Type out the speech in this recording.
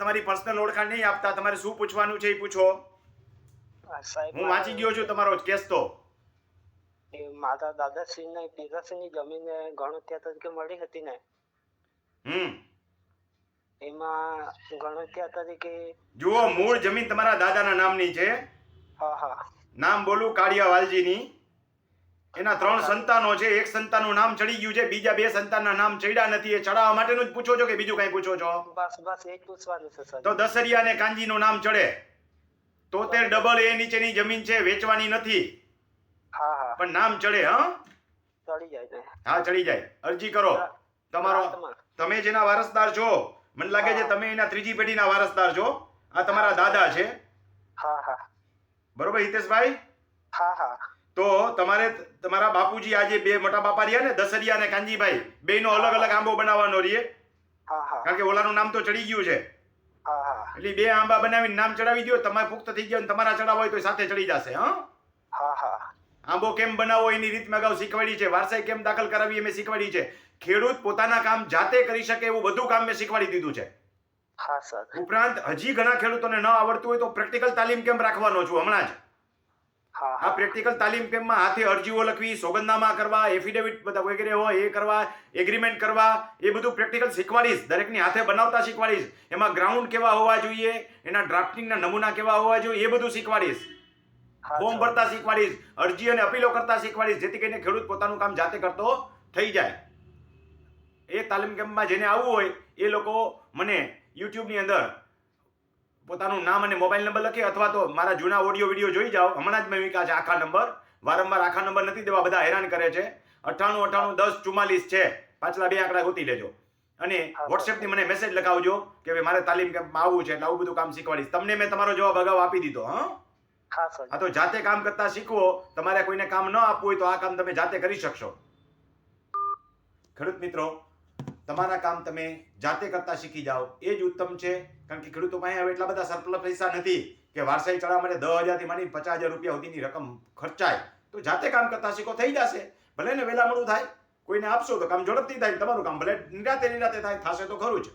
તમારી પર્સનલ ઓળખાણ નહીં આપતા તમારે શું પૂછવાનું છે એ પૂછો. સાહેબ હું વાંચી ગયો છું તમારો કેસ તો. એ ને દાદાશ્રીને પિતાશ્રીની જમીન ગણોત્યા તરીકે મળી હતી ને. હમ. એમાં ગણોત્યા તરીકે જુઓ મૂળ જમીન તમારા દાદાના નામની છે. હા હા. નામ બોલું કાળિયા વાલજીની. એના ત્રણ સંતાનો છે એક સંતાનનું નામ ચડી ગયું છે બીજા બે સંતાનના નામ ચડ્યા નથી. એ ચડાવવા માટેનું જ પૂછો છો કે બીજું કઈ પૂછો છો? બસ બસ એ પૂછવાનું છે તો દસરિયા અને કાંજીનું નામ ચડે. તોતેર ડબલ એ નીચેની જમીન છે વેચવાની નથી. હા હા. પણ નામ ચડે હા? ચડી જાય હા ચડી જાય. અરજી કરો. તમારો તમે જેના વારસદાર છો. મને લાગે છે તમે એના ત્રીજી પેઢીના વારસદાર છો. આ તમારા દાદા છે. હા હા. બરોબર હિતેશભાઈ? હા હા. તો તમારે તમારા બાપુજી આજે બે મોટા બાપા રહ્યા ને દસરિયા અને કાંજીભાઈ નો અલગ અલગ આંબો બનાવવાનો રહીએ કારણ કે ઓલાનું નામ તો ચડી ગયું છે. એટલે બે આંબા બનાવીને નામ ચડાવી દો તમારે પુખ્ત થઈ ગયો તમારા ચડાવવા હોય તો સાથે ચડી જશે હા? આંબો કેમ બનાવો એની રીત મેં અગાઉ શીખવાડી છે. વારસાઈ કેમ દાખલ કરાવી એ મેં શીખવાડી છે. ખેડૂત પોતાના કામ જાતે કરી શકે એવું બધું કામ મેં શીખવાડી દીધું છે. ઉપરાંત હજી ઘણા ખેડૂતોને ન આવડતું હોય તો પ્રેક્ટિકલ તાલીમ કેમ રાખવાનો છું? હમણાં જ. આ હા. પ્રેક્ટિકલ તાલીમ કેમ્પમાં હાથે અરજીઓ લખવી સોગંદનામા કરવા એફિડેવિટ બધા વગેરે હોય એ કરવા એગ્રીમેન્ટ કરવા એ બધું પ્રેક્ટિકલ શીખવાડીશ દરેકની હાથે બનાવતા શીખવાડીશ. એમાં ગ્રાઉન્ડ કેવા હોવા જોઈએ એના ડ્રાફ્ટિંગના નમૂના કેવા હોવા જોઈએ એ બધું શીખવાડીશ. ફોર્મ ભરતા શીખવાડીશ અરજી અને અપીલો કરતા શીખવાડીશ જેથી કરીને ખેડૂત પોતાનું કામ જાતે કરતો થઈ જાય. એ તાલીમ કેમ્પમાં જેને આવવું હોય એ લોકો મને યુટ્યુબની અંદર પોતાનું નામ અને મોબાઈલ નંબર લખી અથવા તો મારા જૂના ઓડિયો વીડિયો જોઈ જાઓ. હમણાં જ મેં વિકા છે આખા નંબર. વારંવાર આખા નંબર નથી દેવા બધા હેરાન કરે છે. અઠ્ઠાણું અઠ્ઠાણું દસ ચુમ્માલીસ છે. પાછલા બે આંકડા ગોતી લેજો. અને વોટ્સએપથી મને મેસેજ લખાવજો કે ભાઈ મારે તાલીમ કેમ્પમાં આવવું છે એટલે આવું બધું કામ શીખવાડીશ. તમને મેં તમારો જવાબ અગાઉ આપી દીધો હા? હા તો જાતે કામ કરતા શીખવો. તમારે કોઈને કામ ન આપવું હોય તો આ કામ તમે જાતે કરી શકશો. ખેડૂત મિત્રો તમારા કામ તમે જાતે કરતા શીખી જાઓ. એ જ ઉત્તમ છે. કારણ કે ખેડૂતો પાસે હવે એટલા બધા સરપ્લસ પૈસા નથી કે વારસાઈ ચડાવવા માટે દસ હજારથી માંડીને પચાસ હજાર રૂપિયા સુધીની રકમ ખર્ચાય. તો જાતે કામ કરતા શીખો, થઈ જશે. ભલે ને વહેલા મોડું થાય, કોઈને આપશો તો કામ ઝડપથી થાય તમારું કામ. ભલે નિરાતે નિરાતે થાય, થશે તો ખરું જ.